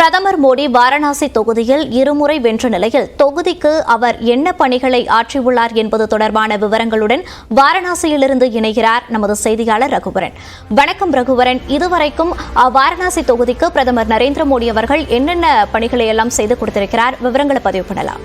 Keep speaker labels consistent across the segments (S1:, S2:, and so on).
S1: பிரதமர் மோடி வாரணாசி தொகுதியில் இருமுறை வென்ற நிலையில் தொகுதிக்கு அவர் என்ன பணிகளை ஆற்றியுள்ளார் என்பது தொடர்பான விவரங்களுடன் வாரணாசியிலிருந்து இணைகிறார் நமது செய்தியாளர் ரகுவரன். வணக்கம் ரகுவரன். இதுவரைக்கும் வாரணாசி தொகுதிக்கு பிரதமர் நரேந்திர மோடி அவர்கள் என்னென்ன பணிகளை எல்லாம் செய்து கொடுத்திருக்கிறார்? விவரங்களை பதிவு பண்ணலாம்.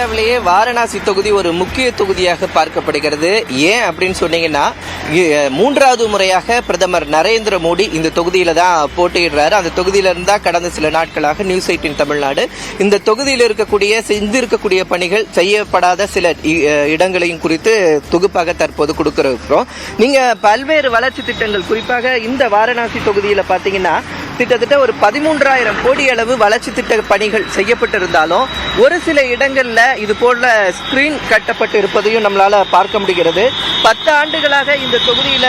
S2: இந்தியாவிலேயே வாரணாசி தொகுதி ஒரு முக்கிய தொகுதியாக பார்க்கப்படுகிறது. ஏன் அப்படின்னு சொன்னீங்கன்னா மூன்றாவது முறையாக பிரதமர் நரேந்திர மோடி இந்த தொகுதியில தான் போட்டியிடுறாரு. அந்த தொகுதியில இருந்தா கடந்த சில நாட்களாக நியூஸ் எயிட்டின் தமிழ்நாடு. இந்த தொகுதியில் இருக்கக்கூடிய செஞ்சு இருக்கக்கூடிய பணிகள் செய்யப்படாத சில இ- இடங்களையும் குறித்து தொகுப்பாக தற்போது கொடுக்கிறோம். நீங்க பல்வேறு வளர்ச்சி திட்டங்கள் குறிப்பாக இந்த வாரணாசி தொகுதியில் பார்த்தீங்கன்னா கிட்டத்தட்ட ஒரு பதிமூன்றாயிரம் கோடி அளவு வளர்ச்சி திட்ட பணிகள் செய்யப்பட்டிருந்தாலும் ஒரு சில இடங்களில் இது போல ஸ்கிரீன் கட்டப்பட்டு இருப்பதையும் நம்மளால பார்க்க முடிகிறது. பத்து ஆண்டுகளாக இந்த தொகுதியில்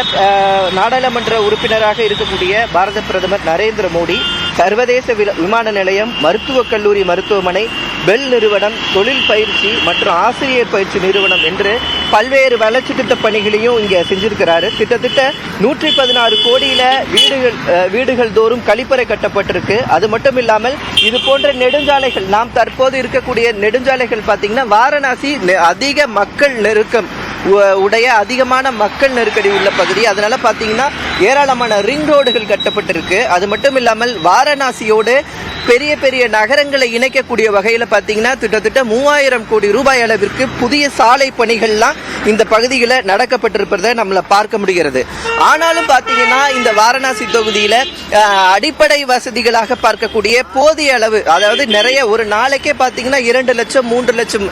S2: நாடாளுமன்ற உறுப்பினராக இருக்கக்கூடிய பாரத பிரதமர் நரேந்திர மோடி சர்வதேச விமான நிலையம் மருத்துவக் கல்லூரி மருத்துவமனை பெல் நிறுவனம் தொழில் பயிற்சி மற்றும் ஆசிரியர் பயிற்சி நிறுவனம் என்று பல்வேறு வளர்ச்சி திட்ட பணிகளையும் இங்கே செஞ்சிருக்கிறாரு. கிட்டத்தட்ட நூற்றி பதினாறு கோடியில வீடுகள் வீடுகள் தோறும் கழிப்பறை கட்டப்பட்டிருக்கு. அது மட்டும் இல்லாமல் இது போன்ற நெடுஞ்சாலைகள் நாம் தற்போது இருக்கக்கூடிய நெடுஞ்சாலைகள் பார்த்தீங்கன்னா வாரணாசி அதிக மக்கள் நெருக்கம் உடைய அதிகமான மக்கள் நெருக்கடி உள்ள பகுதி. அதனால பார்த்தீங்கன்னா ஏராளமான ரிங் ரோடுகள் கட்டப்பட்டிருக்கு. அது மட்டும் இல்லாமல் வாரணாசியோடு பெரிய பெரிய நகரங்களை இணைக்கக்கூடிய வகையில் பார்த்தீங்கன்னா கிட்டத்தட்ட மூவாயிரம் கோடி ரூபாய் அளவிற்கு புதிய சாலை பணிகள்லாம் இந்த பகுதியில் நடக்கப்பட்டிருப்பதை நம்மள பார்க்க முடிகிறது. ஆனாலும் பார்த்தீங்கன்னா இந்த வாரணாசி தொகுதியில் அடிப்படை வசதிகளாக பார்க்கக்கூடிய போதிய அளவு அதாவது நிறைய ஒரு நாளைக்கே பார்த்தீங்கன்னா இரண்டு லட்சம் மூன்று லட்சம்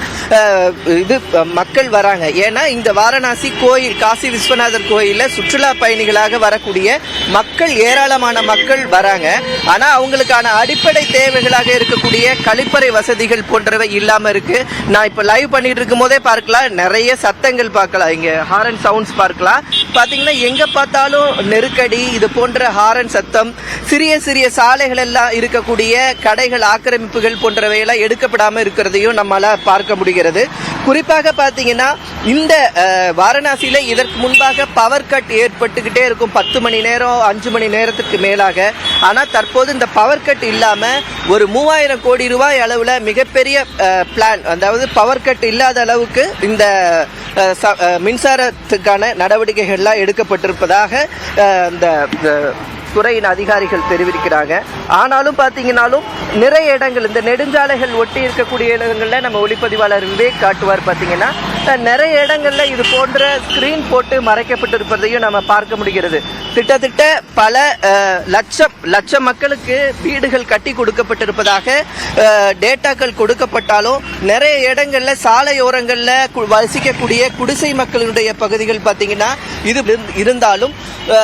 S2: இது மக்கள் வராங்க. ஏன்னா இந்த வாரணாசி கோயில் காசி விஸ்வநாதர் கோயிலில் சுற்றுலா பயணிகளாக வரக்கூடிய மக்கள் ஏராளமான மக்கள் வராங்க. ஆனா அவங்களுக்கான அடிப்படை தேவைகளாக இருக்கக்கூடிய கழிப்பறை வசதிகள் போன்றவை இல்லாம இருக்கு. நான் இப்ப லைவ் பண்ணிட்டு இருக்கும் போதே பார்க்கலாம். நிறைய சத்தங்கள் பார்க்கலாம். இங்க ஹாரன் சவுண்ட்ஸ் பார்க்கலாம். பாத்தீங்கன்னா எங்க பார்த்தாலும் நெருக்கடி இது போன்ற ஹாரன் சத்தம் சிறிய சிறிய சாலைகள் எல்லாம் இருக்கக்கூடிய கடைகள் ஆக்கிரமிப்புகள் போன்றவை எல்லாம் எடுக்கப்படாம இருக்கிறதையும் நம்மளால் பார்க்க முடிகிறது. குறிப்பாக பார்த்தீங்கன்னா இந்த வாரணாசியில் இதற்கு முன்பாக பவர் கட் ஏற்பட்டுக்கிட்டே இருக்கும். பத்து மணி நேரம் அஞ்சு மணி நேரத்துக்கு மேலாக. ஆனால் தற்போது இந்த பவர் கட் இல்லாமல் ஒரு மூவாயிரம் கோடி ரூபாய் அளவில் மிகப்பெரிய பிளான் அதாவது பவர் கட் இல்லாத அளவுக்கு இந்த ச- மின்சாரத்துக்கான நடவடிக்கைகள்லாம் எடுக்கப்பட்டிருப்பதாக இந்த துறையின் அதிகாரிகள் தெரிவிக்கிறாங்க. ஆனாலும் பார்த்தீங்கன்னாலும் நிறைய இடங்கள் இந்த நெடுஞ்சாலைகள் ஒட்டி இருக்கக்கூடிய இடங்களில் நம்ம ஒளிப்பதிவாளர் விவேக் காட்டுவார் பார்த்தீங்கன்னா நிறைய இடங்களில் இது போன்ற ஸ்க்ரீன் போட்டு மறைக்கப்பட்டிருப்பதையும் நம்ம பார்க்க முடிகிறது. கிட்டத்தட்ட பல லட்சம் லட்சம் மக்களுக்கு வீடுகள் கட்டி கொடுக்கப்பட்டிருப்பதாக டேட்டாக்கள் கொடுக்கப்பட்டாலும் நிறைய இடங்களில் சாலையோரங்களில் கு- வசிக்கக்கூடிய குடிசை மக்களுடைய பகுதிகள் பார்த்தீங்கன்னா இது இருந்தாலும்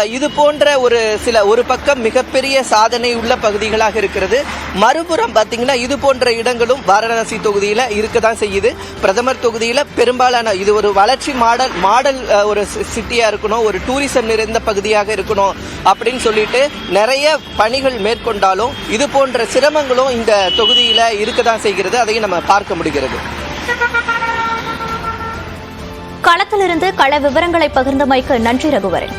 S2: இது போன்ற ஒரு சில ஒரு பக்கம் மிகப்பெரிய சாதனை உள்ள பகுதிகளாக இருக்கிறது. மறுபுறம் பார்த்தீங்கன்னா இது போன்ற இடங்களும் வாரணாசி தொகுதியில் இருக்க தான் செய்யுது. பிரதமர் தொகுதியில் பெரும்பாலான இது ஒரு வளர்ச்சி மாடல் மாடல் ஒரு சிட்டியாக இருக்கணும் ஒரு டூரிசம் நிறைந்த பகுதியாக இருக்கணும் அப்படின்னு சொல்லிட்டு நிறைய பணிகள் மேற்கொண்டாலும் இது போன்ற சிரமங்களும் இந்த தொகுதியில் இருக்க தான் செய்கிறது. அதையும் நம்ம பார்க்க முடிகிறது.
S1: களத்திலிருந்து கள விவரங்களை பகிர்ந்தமைக்கு நன்றி ரகுவரன்.